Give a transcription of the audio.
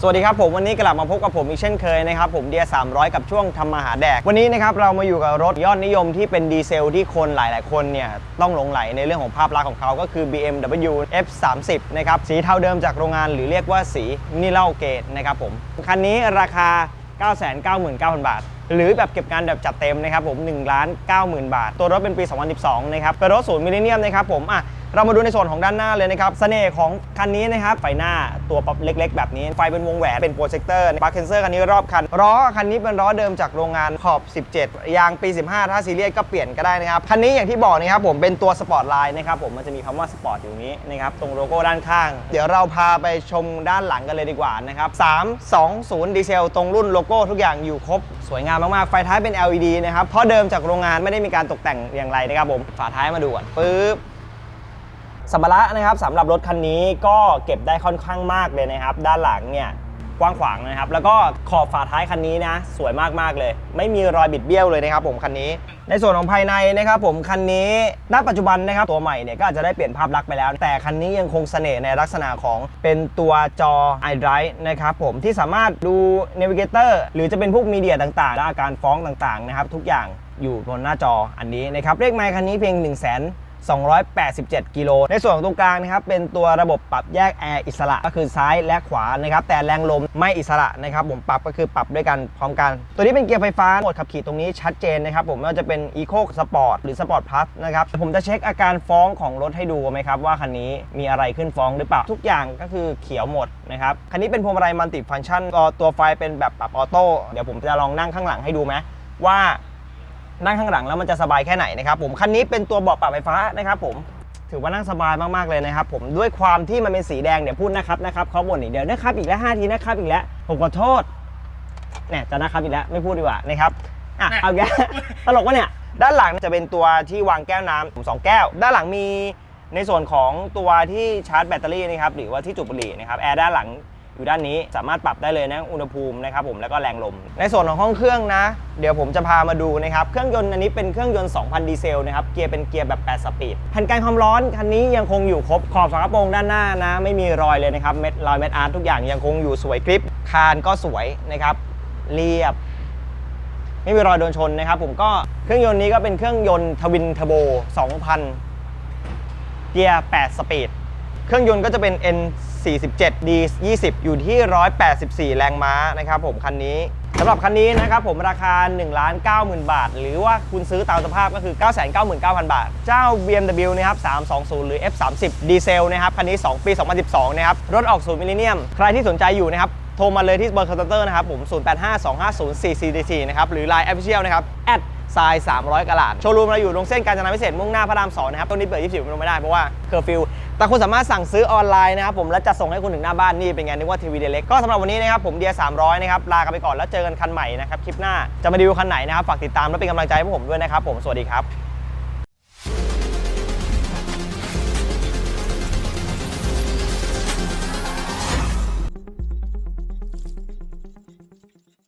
สวัสดีครับผมวันนี้กลับมาพบกับผมอีกเช่นเคยนะครับผมเดีย300 กับช่วงทำมาหาแดก วันนี้นะครับเรามาอยู่กับรถยอดนิยมที่เป็นดีเซลที่คนหลาย ๆ คนเนี่ยต้องหลงไหลในเรื่องของภาพลักษณ์ของเขาก็คือ BMW F30 นะครับสีเทาเดิมจากโรงงานหรือเรียกว่าสีนิเลาเกตนะครับผมคันนี้ราคา 999,000 บาท หรือแบบเก็บงานแบบจัดเต็มนะครับผม1ล้าน90,000 บาท ตัวรถเป็นปี 2012 นะครับเป็นรถศูนย์มิลเลนเนียมนะครับผมอะ เรามาดูในส่วนของด้านหน้าเลยนะครับเสน่ห์ของคันนี้นะครับไฟหน้าตัวป๊อปเล็ก ๆ แบบนี้ ไฟเป็นวงแหวนเป็นโปรเจคเตอร์ปาร์เคนเซอร์คันนี้รอบคันล้อคันนี้เป็นล้อเดิมจากโรงงานขอบ 17 ยางปี 15 ถ้าซีเรียสก็เปลี่ยนก็ได้นะครับ คันนี้อย่างที่บอกนะครับผมเป็นตัวสปอร์ตไลน์นะครับผมมันจะมีคำว่าสปอร์ตอยู่นี้นะครับตรงโลโก้ด้านข้าง เดี๋ยวเราพาไปชมด้านหลังกันเลยดีกว่านะครับ320 ดีเซลตรงรุ่นโลโก้ทุกอย่างอยู่ครบสวยงามมากๆไฟท้ายเป็น LED นะครับเพราะเดิมจากโรงงานไม่ได้มีการตกแต่งอย่างไรนะครับผมฝาท้ายมาดูก่อนปึ๊บ สัมภาระนะครับสำหรับรถคันนี้ก็เก็บได้ค่อนข้างมากเลยนะครับ ด้านหลังเนี่ยกว้างขวางนะครับ แล้วก็ขอบฝาท้ายคันนี้นะ สวยมากๆเลย ไม่มีรอยบิดเบี้ยวเลยนะครับผมคันนี้ ในส่วนของภายในนะครับผมคันนี้ณปัจจุบันนะครับตัวใหม่เนี่ยก็อาจจะได้เปลี่ยนภาพลักษณ์ไปแล้ว แต่คันนี้ยังคงเสน่ห์ในลักษณะของเป็นตัวจอ iDrive นะครับผมที่สามารถดู Navigator หรือจะเป็นพวกมีเดียต่างๆและอาการฟ้องต่างๆนะครับทุกอย่างอยู่บนหน้าจออันนี้นะครับเลขไมค์คันนี้เพียง 1 0 0 0 0 0 287 กิโล ในส่วนของตรงกลางนะครับ เป็นตัวระบบปรับแยกแอร์อิสระก็คือซ้ายและขวานะครับ แต่แรงลมไม่อิสระนะครับ ผมปรับก็คือปรับด้วยกันพร้อมกัน ตัวนี้เป็นเกียร์ไฟฟ้าโหมดขับขี่ตรงนี้ชัดเจนนะครับ ผมไม่ว่าจะเป็น Eco Sport หรือ Sport Plus นะครับ ผมจะเช็คอาการฟ้องของรถให้ดูไหมครับ ว่าคันนี้มีอะไรขึ้นฟ้องหรือเปล่า ทุกอย่างก็คือเขียวหมดนะครับ คันนี้เป็นพวงมาลัยมัลติฟังก์ชันตัวไฟเป็นแบบปรับออโต้ เดี๋ยวผมจะลองนั่งข้างหลังให้ดูไหมว่า นั่งข้างหลังแล้วมันจะสบายแค่ไหนนะครับผมคันนี้เป็นตัวเบาะปรับไฟฟ้านะครับผมถือว่านั่งสบายมากๆเลยนะครับผมด้วยความที่มันเป็นสีแดงเดี๋ยวพูดนะครับนะครับเขาบ่นอีกเดี๋ยวนะครับอีกแล้ว5ทีนะครับอีกแล้วผมขอโทษเนี่ยจะนะครับอีกแล้วไม่พูดดีกว่านะครับอะเอาแกตลกวะเนี่ยด้านหลังจะเป็นตัวที่วางแก้วน้ำผมสองแก้ว ด้านหลังมีในส่วนของตัวที่ชาร์จแบตเตอรี่นะครับหรือว่าที่จุดบุหรี่นะครับแอร์ด้านหลัง อยู่ด้านนี้สามารถปรับได้เลยนะอุณหภูมินะครับผมแล้วก็แรงลม ในส่วนของห้องเครื่องนะ เดี๋ยวผมจะพามาดูนะครับเครื่องยนต์อันนี้เป็นเครื่องยนต์ 2,000 ดีเซลนะครับเกียร์เป็นเกียร์แบบ 8 สปีดแผ่นกันความร้อนคันนี้ยังคงอยู่ครบขอบฝากระโปรงด้านหน้านะ ไม่มีรอยเลยนะครับเม็ดรอยเม็ดอาร์ตทุกอย่างยังคงอยู่สวยกริปคานก็สวยนะครับเรียบไม่มีรอยโดนชนนะครับผมก็เครื่องยนต์นี้ก็เป็นเครื่องยนต์ทวินเทอร์โบ 2,000 เกียร์ 8 สปีด เครื่องยนต์ก็จะเป็น N 47 D 20 อยู่ที่ 184 แรงม้านะครับผมคันนี้สำหรับคันนี้นะครับผมราคา 1 9 0 0 0 0 บาท หรือว่าคุณซื้อตามสภาพก็คือ 999,000 บาท เจ้า BMW นะครับ 320 หรือ F30 ดีเซลนะครับคันนี้ 2 ปี 2012 นะครับ รถออกศูนย์มิลเลนเนียม ใครที่สนใจอยู่นะครับ โทรมาเลยที่เบอร์คอนเตอร์นะครับผม 0852504444 นะครับ หรือ Line Official นะครับแอดทราย 300กะลาดโชว์รูมเราอยู่ตรงเส้นกาญจนาพิเศษมุ่งหน้าพระราม2นะครับตรงนี้เปิด 24ชั่วโมงไม่ได้เพราะว่าเคอร์ฟิว แต่คุณสามารถสั่งซื้อออนไลน์นะครับผมและจะส่งให้คุณถึงหน้าบ้านนี่เป็นไงนึกว่าทีวีเดเล็กก็สำหรับวันนี้นะครับผมเดียสามร้อยนะครับลากันไปก่อนแล้วเจอกันคันใหม่นะครับคลิปหน้าจะมาดูคันไหนนะครับฝากติดตามและเป็นกำลังใจให้ผมด้วยนะครับผมสวัสดีครับ